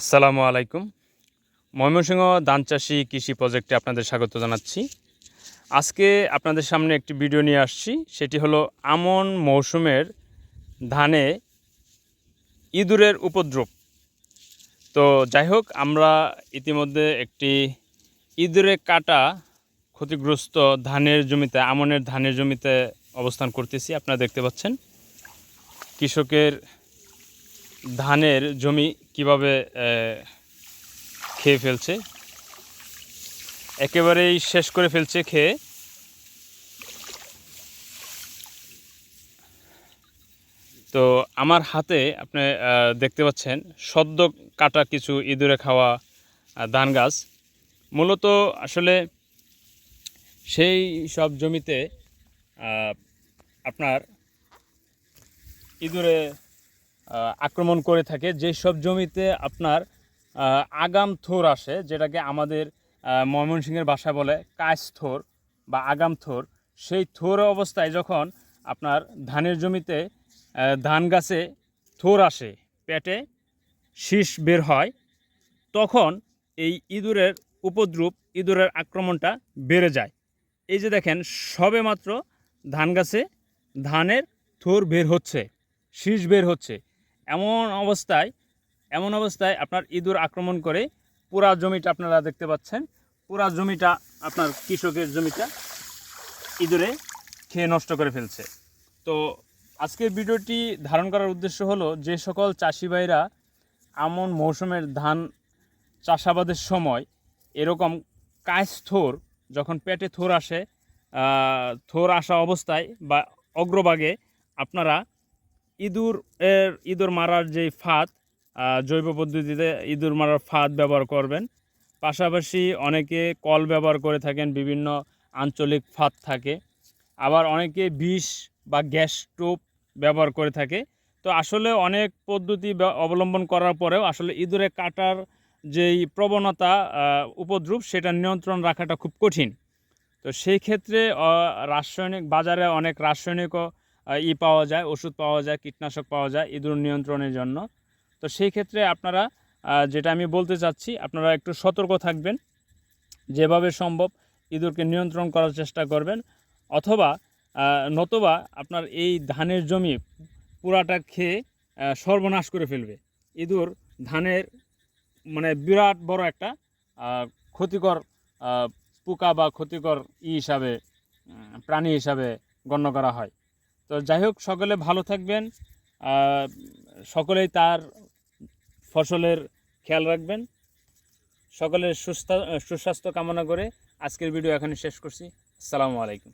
আসসালামু আলাইকুম। ময়মনসিংহ ধান চাষি কৃষি প্রজেক্টে আপনাদের স্বাগত জানাচ্ছি। আজকে আপনাদের সামনে একটি ভিডিও নিয়ে আসছি। সেটি হলো আমন মৌসুমের ধানে ইঁদুরের উপদ্রব। তো যাই হোক, আমরা ইতিমধ্যে একটি ইঁদুরে কাটা ক্ষতিগ্রস্ত ধানের জমিতে, আমনের ধানের জমিতে অবস্থান করতেছি। আপনারা দেখতে পাচ্ছেন কৃষকের ধানের জমি কীভাবে খেয়ে ফেলছে? একেবারেই শেষ করে ফেলছে খেয়ে। তো আমার হাতে আপনি দেখতে পাচ্ছেন সদ্য কাটা কিছু ইঁদুরে খাওয়া ধান গাছ। মূলত আসলে সেই সব জমিতে আপনার ইঁদুরে আক্রমণ করে থাকে। যেই সব জমিতে আপনার আগাম থোর আসে, যেটাকে আমাদের ময়মনসিংহের ভাষায় বলে কাঁচ থোর বা আগাম থোর, সেই থোর অবস্থায় যখন আপনার ধানের জমিতে ধান গাছে থোর আসে, পেটে শীষ বের হয়, তখন এই ইঁদুরের উপদ্রব, ইঁদুরের আক্রমণটা বেড়ে যায়। এই যে দেখেন সবে মাত্র ধান গাছে ধানের থোর বের হচ্ছে, শীষ বের হচ্ছে। এমন অবস্থায় এমন অবস্থায় আপনার ইঁদুর আক্রমণ করে পুরা জমিটা আপনারা দেখতে পাচ্ছেন। পুরা জমিটা আপনার কৃষকের জমিটা ইঁদুরে খেয়ে নষ্ট করে ফেলছে। তো আজকের ভিডিওটি ধারণ করার উদ্দেশ্য হলো, যে সকল চাষি ভাইরা আমন মৌসুমের ধান চাষাবাদের সময় এরকম কাঁচ থোর, যখন পেটে থোর আসে থোর আসা অবস্থায় বা অগ্রভাগে আপনারা ইঁদুর এর ইঁদুর মারার যে ফাঁদ জৈব পদ্ধতিতে ইঁদুর মারার ফাঁদ ব্যবহার করবেন। পাশাপাশি অনেকে কল ব্যবহার করে থাকেন বিভিন্ন আঞ্চলিক ফাঁদ থাকে। আবার অনেকে বিষ বা গ্যাস স্টোভ ব্যবহার করে থাকে। তো আসলে অনেক পদ্ধতি অবলম্বন করার পরেও আসলে ইঁদুরে কাটার যেই প্রবণতা আহ, উপদ্রব সেটা নিয়ন্ত্রণ রাখাটা খুব কঠিন। তো সেই ক্ষেত্রে রাসায়নিক বাজারে অনেক রাসায়নিকও ই পাওয়া যায়, ওষুধ পাওয়া যায়, কীটনাশক পাওয়া যায় ইঁদুর নিয়ন্ত্রণের জন্য। তো সেই ক্ষেত্রে আপনারা যেটা আমি বলতে চাচ্ছি, আপনারা একটু সতর্ক থাকবেন। যেভাবে সম্ভব ইঁদুরকে নিয়ন্ত্রণ করার চেষ্টা করবেন। অথবা নতবা আপনার এই ধানের জমি পুরাটা খেয়ে সর্বনাশ করে ফেলবে। ইঁদুর ধানের মানে বিরাট বড় একটা ক্ষতিকর পোকা বা ক্ষতিকর ই হিসাবে প্রাণী হিসাবে গণ্য করা হয়। তো যাই হোক, সকলে ভালো থাকবেন সকলেই তার ফসলের খেয়াল রাখবেন। সকলের সুস্থ সুস্বাস্থ্য কামনা করে আজকের ভিডিও এখানে শেষ করছি। আসসালামু আলাইকুম।